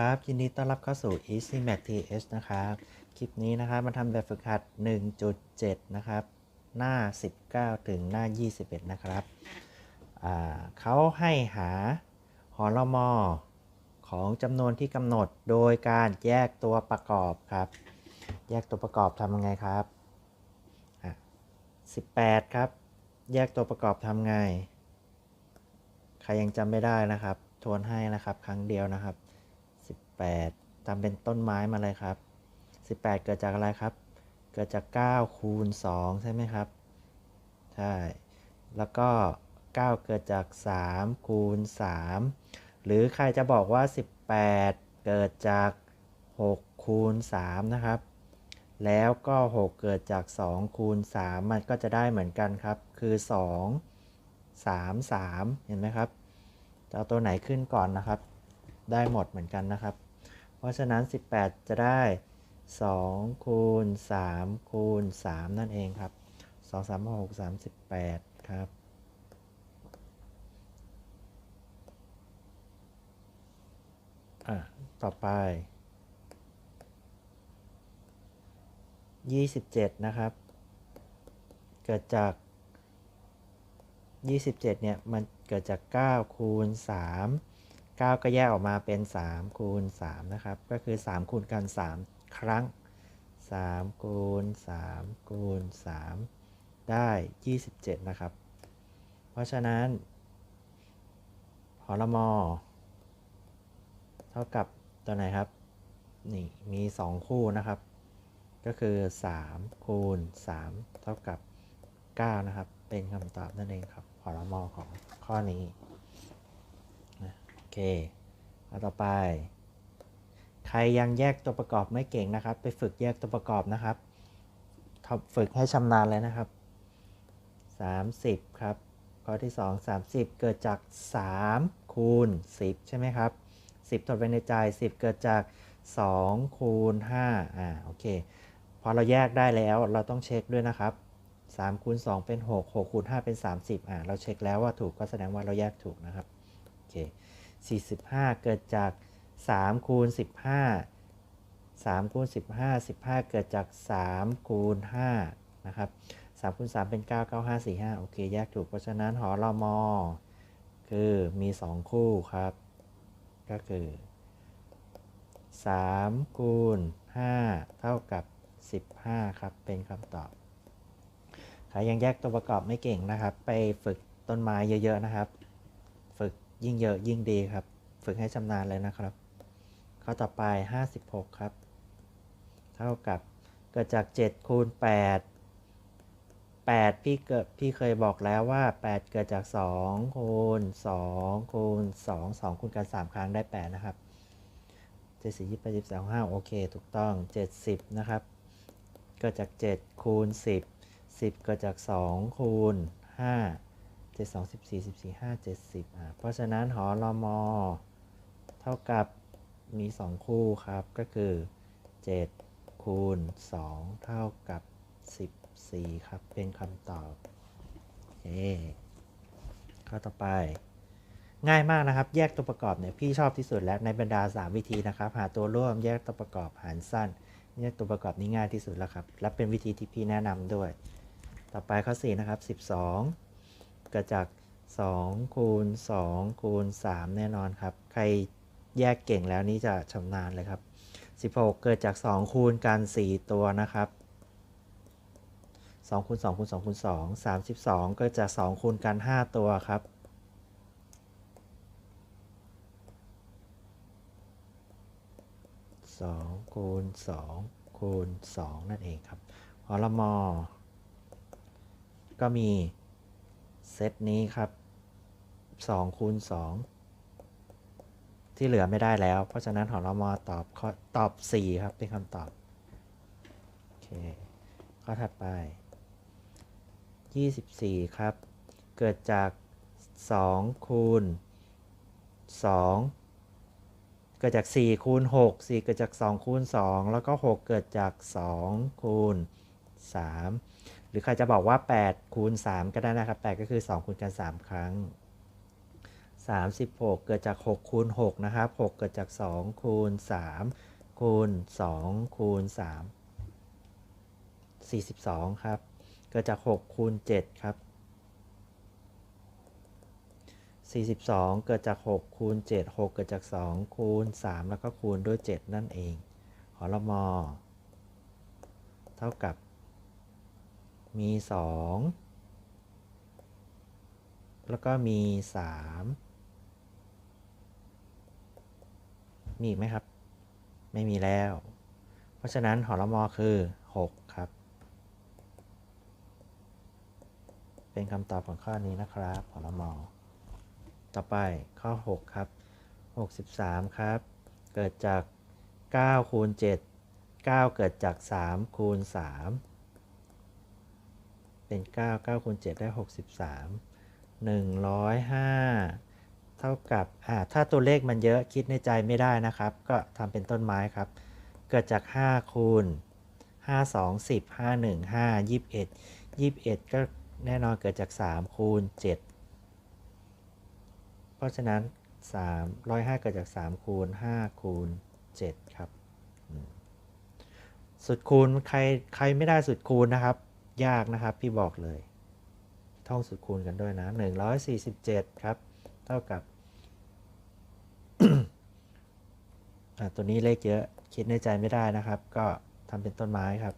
ครับ ยินดีต้อนรับเข้าสู่ Easy Math TH นะครับ คลิปนี้นะครับมาทำแบบฝึกหัด 1.7 นะครับ หน้า 19 ถึงหน้า 21 นะครับเขาให้หาหอลมอของจำนวนที่กำหนดโดยการแยกตัวประกอบครับ แยกตัวประกอบทำยังไงครับ 18 ครับ แยกตัวประกอบทำไง ใครยังจำไม่ได้นะครับ ทวนให้นะครับ ครั้งเดียวนะครับ 18ทำเป็นต้นไม้มาเลยครับ 18 เกิดจากอะไรครับ เกิดจาก 9 คูณ 2 ใช่ไหมครับ ใช่ แล้วก็ 9 เกิดจาก 3 คูณ 3 หรือใครจะบอกว่า 18 เกิดจาก 6 คูณ 3 นะครับ แล้วก็ 6 เกิดจาก 2 คูณ 3 มันก็จะได้เหมือนกันครับ คือ 2 3 3 เห็นไหมครับจะเอาตัวไหนขึ้นก่อนนะครับ ได้หมดเหมือนกันนะครับ เพราะฉะนั้น 18 จะได้ 2 คูณ 3 คูณ 3 นั่นเองครับ 2 3 6 38ครับ อะ ต่อไป 27 นะครับ เกิดจาก 27 เนี่ย มันเกิดจาก 9 คูณ 3 9 ก็แยกออกมาเป็น 3 คูณ 3 นะครับ ก็คือ 3 คูณกัน 3 ครั้ง 3 คูณ 3 คูณ 3 ได้ 27 นะครับ เพราะฉะนั้นหอละมอเท่ากับตัวไหนครับ นี่ มี 2 คู่นะครับ ก็คือ 3 คูณ 3 เท่ากับ 9 นะครับ เป็นคำตอบนั่นเองครับหอละมอของข้อนี้ เคเอาต่อไป ใครยังแยกตัวประกอบไม่เก่งนะครับ ไปฝึกแยกตัวประกอบนะครับฝึกให้ชำนาญเลยนะครับ 30 ครับ ข้อที่ 2 30 เกิดจาก 3 คูณ 10 ใช่ไหมครับ 10ถดไปในใจ 10 เกิดจาก 2 คูณ 5 อ่า โอเค พอเราแยกได้แล้วเราต้องเช็คด้วยนะครับ3คูณ2เป็น 6 6คูณ5เป็น 30 อ่า เราเช็คแล้วว่าถูกก็แสดงว่าเราแยกถูกนะครับ โอเค 45 เกิดจาก3คูณ15 3คูณ15 15 เกิดจาก3คูณ5นะครับ3คูณ3เป็น 9 9 5 4 5 โอเค แยกถูก เพราะฉะนั้นหอรมอคือมี 2 คู่ครับ ก็คือ3คูณ5เท่ากับ 15 ครับ เป็นคำตอบใครยังแยกตัวประกอบไม่เก่งนะครับ ไปฝึกต้นไม้เยอะ ๆ นะครับ ยิ่งเยอะยิ่งดีครับ ฝึกให้ชำนาญเลยนะครับ ข้อต่อไป 56 ครับ เท่ากับเกิดจาก 7 คูณ 8 8 พี่เกิดพี่เคยบอกแล้วว่า 8 เกิดจาก 2 คูณ 2 คูณ 2 2 คูณกัน 3 ครั้งได้ 8 นะครับ 7 4 28 12 5โอเค ถูกต้อง 70 นะครับ เกิดจาก 7 คูณ 10 10 เกิดจาก 2 คูณ 5 7 2 14 14 5 70อ่าเพราะฉะนั้นหอรมอเท่ากับมี 2 คู่ครับก็คือ 7 คูณ 2 เท่ากับ 14 ครับ เป็นคำตอบโอข้อต่อไป ง่ายมากนะครับ แยกตัวประกอบเนี่ยพี่ชอบที่สุดแล้วในบรรดา 3 วิธีนะครับ หาตัวร่วมแยกตัวประกอบหารสั้นแยกตัวประกอบนี้ง่ายที่สุดแล้วครับ และเป็นวิธีที่พี่แนะนำด้วย ต่อไปข้อ 4 นะครับ 12 เกิดจาก 2 คูณ 2 คูณ 3 แน่นอนครับ ใครแยกเก่งแล้วนี่จะชำนาญเลยครับ 16 เกิดจาก 2 คูณกัน 4 ตัวนะครับ2คูณ2คูณ2คูณ2 32 เกิดจาก 2 คูณกัน 5 ตัวครับ2คูณ2คูณ2นั่นเองครับหอละมอก็มี เซตนี้ครับ2คูณ2ที่เหลือไม่ได้แล้ว เพราะฉะนั้นหอละมอตอบข้อตอบ 4 ครับ เป็นคำตอบ โอเค ข้อถัดไป 24 ครับ เกิดจาก 2 คูณ 2 เกิดจาก 4 คูณ 6 4 เกิดจาก 2 คูณ 2 แล้วก็ 6 เกิดจาก 2 คูณ 3 หรือใครจะบอกว่า8คูณ3ก็ได้นะครับ 8 ก็คือ 2คูณกัน 3 ครั้ง 36 เกิดจาก 6 คูณ6นะครับ 6 เกิดจาก 2 คูณ 3 คูณ 2 คูณ 3 42 ครับ เกิดจาก 6 คูณ 7 ครับ 42 เกิดจาก 6 คูณ 7 6 เกิดจาก 2 คูณ 3 แล้วก็คูณด้วย 7 นั่นเองหอละมอ เท่ากับ มี 2 แล้วก็มี 3 มีอีกไหมครับ ไม่มีแล้ว เพราะฉะนั้นหอละมอคือ 6 ครับ เป็นคำตอบของข้อนี้นะครับหอละมอ ต่อไปข้อ 6 ครับ 63 ครับ เกิดจาก 9 คูณ 7 9 เกิดจาก 3 คูณ 3 เป็น 9 9คูณ7ได้ 63 105 เท่ากับอ่าถ้าตัวเลขมันเยอะคิดในใจไม่ได้นะครับ ก็ทำเป็นต้นไม้ครับ เกิดจาก 5 คูณ 5 2 10 5 1 5 21 21 ก็แน่นอนเกิดจาก 3 คูณ 7 เพราะฉะนั้น 3 105 เกิดจาก 3 คูณ 5 คูณ 7 ครับ สุดคูณใครใครไม่ได้สุดคูณนะครับ ยากนะครับ พี่บอกเลย ท่องสุดคูณกันด้วยนะ 147 ครับ เท่ากับอะตัวนี้เลขเยอะ คิดในใจไม่ได้นะครับ ก็ทำเป็นต้นไม้ครับ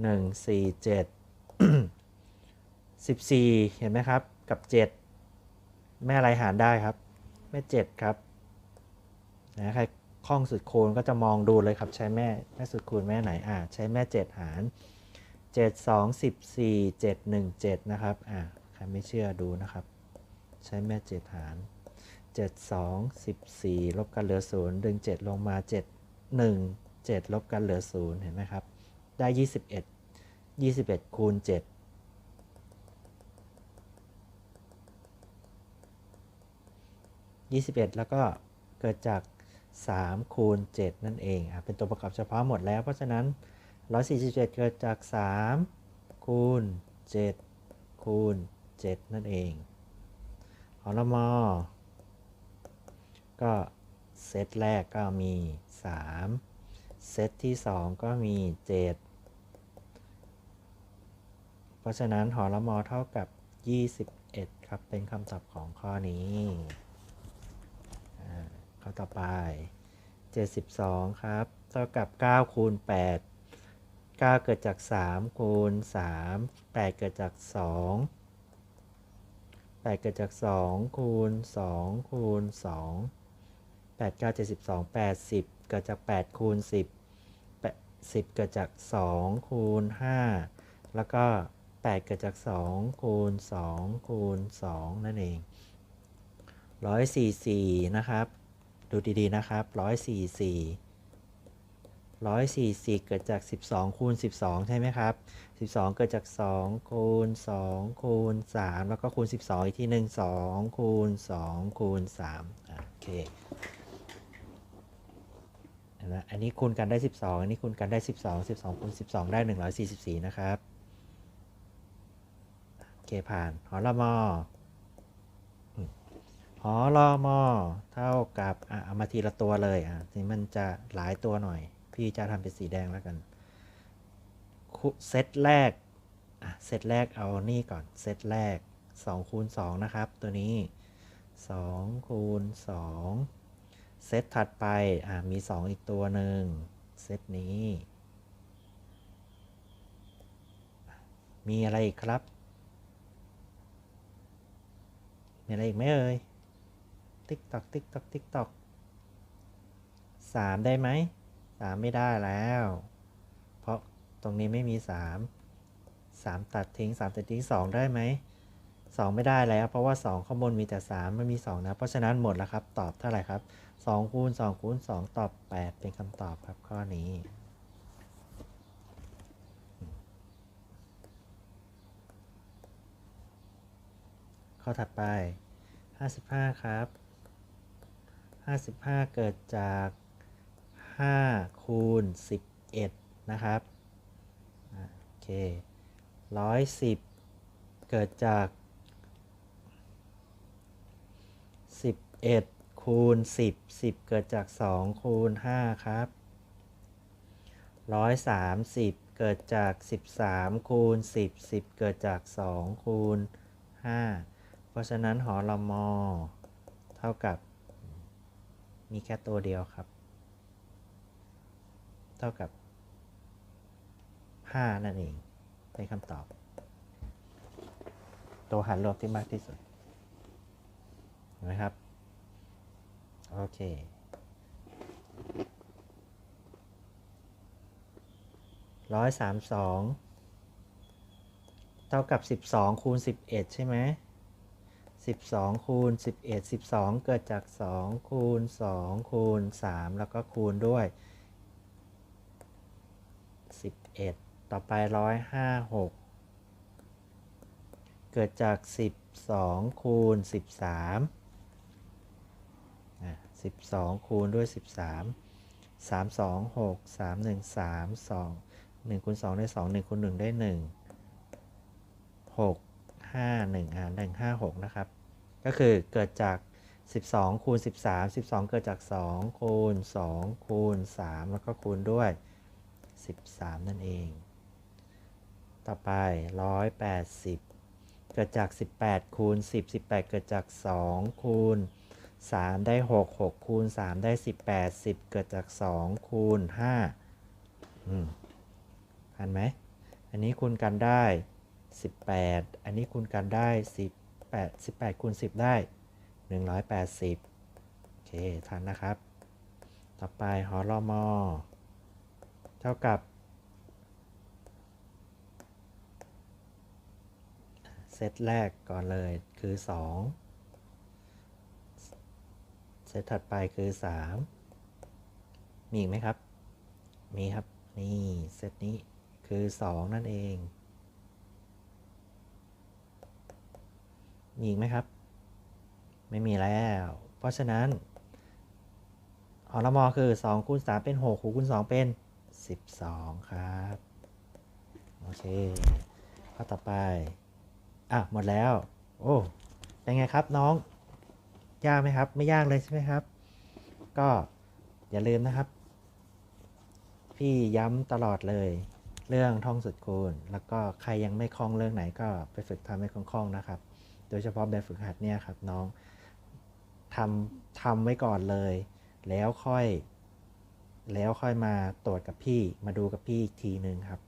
1 4 7 14 เห็นไหมครับ กับ7แม่อะไรหารได้ครับ แม่ 7 ครับนะใครคล่องสุดคูณก็จะมองดูเลยครับ ใช้แม่แม่สุดคูณแม่ไหนอ่าใช้แม่ 7 หาร 7 2 14 7 1 7 นะครับ อ่า ใครไม่เชื่อดูนะครับ ใช้แม่7หาร7 2 14 ลบกันเหลือ 0 ดึง 7 ลงมา 7 1 7 ลบกันเหลือ 0 เห็นไหมครับ ได้ 21 21 คูณ 7 21 แล้วก็เกิดจาก 3 คูณ 7 นั่นเองอะเป็นตัวประกอบเฉพาะหมดแล้ว เพราะฉะนั้น 147 เกิดจาก 3 คูณ 7 คูณ 7 นั่นเองหอละมอก็เซตแรกก็มี 3 เซตที่ 2 ก็มี 7 เพราะฉะนั้นหอละมอเท่ากับ 21 ครับ เป็นคำตอบของข้อนี้ข้อต่อไป 72 ครับ เท่ากับ 9 คูณ 8 9 เกิดจาก 3 คูณ 3 8 เกิดจาก 2 8 เกิดจาก 2 คูณ 2 คูณ 2 8 9 72 80 เกิดจาก 8 คูณ 10 10 เกิดจาก 2 คูณ 5 แล้วก็ 8 เกิดจาก 2 คูณ 2 คูณ 2 นั่นเอง 144 นะครับ ดูดีๆ นะครับ 144 144เกิดจาก 12 คูณ 12 ใช่ไหมครับ 12 เกิดจาก 2 คูณ 2 คูณ 3 แล้วก็คูณ 12 อีกทีหนึ่ง2คูณ 2 คูณ3โอเคนไหมอันนี้คูณกันได้ 12 อันนี้คูณกันได้ 12 12คูณ12 ได้ 144 นะครับ โอเค ผ่านหอละมอหอรอมอเท่ากับ อะ เอามาทีละตัวเลย อะนี่มันจะหลายตัวหน่อย พี่จะทำเป็นสีแดงแล้วกันเซตแรกเซตแรกเอานี่ก่อน เซตแรก2คูณ2นะครับ ตัวนี้2คูณ2เซตถัดไปอะมี 2 อีกตัวหนึ่งเซตนี้ มีอะไรอีกครับ มีอะไรอีกไหมเอ่ย ติ๊กตอกติ๊กตอกติ๊กตอกสามได้ไหม สามไม่ได้แล้ว เพราะตรงนี้ไม่มีสามสามตัดทิ้งสามตัดทิ้งสองได้ไหมสองไม่ได้แล้ว เพราะว่าสองข้างบนมีแต่สามไม่มีสองนะ เพราะฉะนั้นหมดแล้วครับ ตอบเท่าไหร่ครับสองคูณสองคูณสองตอบแปดเป็นคำตอบครับข้อนี้ข้อถัดไป 55 ครับ 55 เกิดจาก 5 คูณ 11 นะครับอ่าโอเค110 เกิดจาก 11 คูณ 10 10 เกิดจาก 2 คูณ 5 ครับ 130 เกิดจาก 13 คูณ 10 10 เกิดจาก 2 คูณ 5 เพราะฉะนั้นหอลมอเท่ากับมีแค่ตัวเดียวครับ เท่ากับ 5 นั่นเองเป็นคำตอบ ตัวหารรวมที่มากที่สุดเห็นไหมครับ โอเคร้อยสามสองเท่ากับสิบสองคูณสิบเอ็ดใช่ไหมสิบสองคูณสิบเอ็ดสิบสองเกิดจากสองคูณสองคูณสามแล้วก็คูณด้วย เอ็ดต่อไปร้อยห้าหกเกิดจากสิบสองคูณสิบสามสิบสองคูณด้วยสิบสามสามสองหกสามหนึ่งสามสองหนึ่งคูณสองได้สองหนึ่งคูณหนึ่งได้หนึ่งหกห้าหนึ่งอ่าหนึ่งห้าหกนะครับ ก็คือเกิดจาก12คูณ13 12เกิดจาก2คูณ2คูณ3แล้วก็คูณด้วย 13 นั่นเอง ต่อไป 180 เกิดจาก 18 คูณ 10 18 เกิดจาก 2 คูณ 3 ได้ 6 6 คูณ 3 ได้ 18 10 เกิดจาก 2 คูณ5อืมทันไหม อันนี้คูณกันได้ 18 อันนี้คูณกันได้ 18 18คูณ10 ได้ 180 โอเค ทันนะครับ ต่อไปหอรอมอ เท่ากับเซตแรกก่อนเลยคือ 2 เซตถัดไปคือ 3 มีอีกไหมครับ มีครับ นี่ เซตนี้คือ 2 นั่นเอง มีอีกไหมครับ ไม่มีแล้ว เพราะฉะนั้นอละมอคือ 2 คูณ 3 เป็น 6 คูณ 2 เป็น 12 ครับ โอเค ข้อต่อไป อะ หมดแล้ว โอ้เป็นไงครับน้อง ยากไหมครับ ไม่ยากเลยใช่ไหมครับ ก็อย่าลืมนะครับ พี่ย้ำตลอดเลย เรื่องท่องสุดคูณ แล้วก็ใครยังไม่คล่องเรื่องไหนก็ไปฝึกทำให้คล่องๆนะครับ โดยเฉพาะแบบฝึกหัดเนี่ยครับน้องทำทำไว้ก่อนเลย แล้วค่อย แล้วค่อยมาตรวจกับพี่มาดูกับพี่อีกทีหนึ่งครับ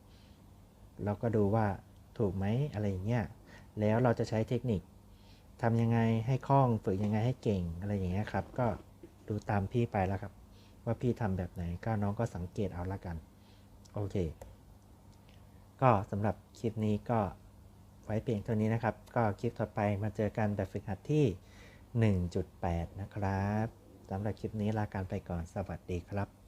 แล้วก็ดูว่าถูกไหมอะไรอย่างเงี้ยแล้วเราจะใช้เทคนิคทำยังไงให้คล่องฝึกยังไงให้เก่งอะไรอย่างเงี้ยครับ ก็ดูตามพี่ไปแล้วครับ ว่าพี่ทำแบบไหนก็น้องก็สังเกตเอาละกัน โอเค ก็สำหรับคลิปนี้ก็ไว้เพียงเท่านี้นะครับ ก็คลิปต่อไปมาเจอกันแบบฝึกหัดที่ 1.8 นะครับสำหรับคลิปนี้ลาการไปก่อนสวัสดีครับ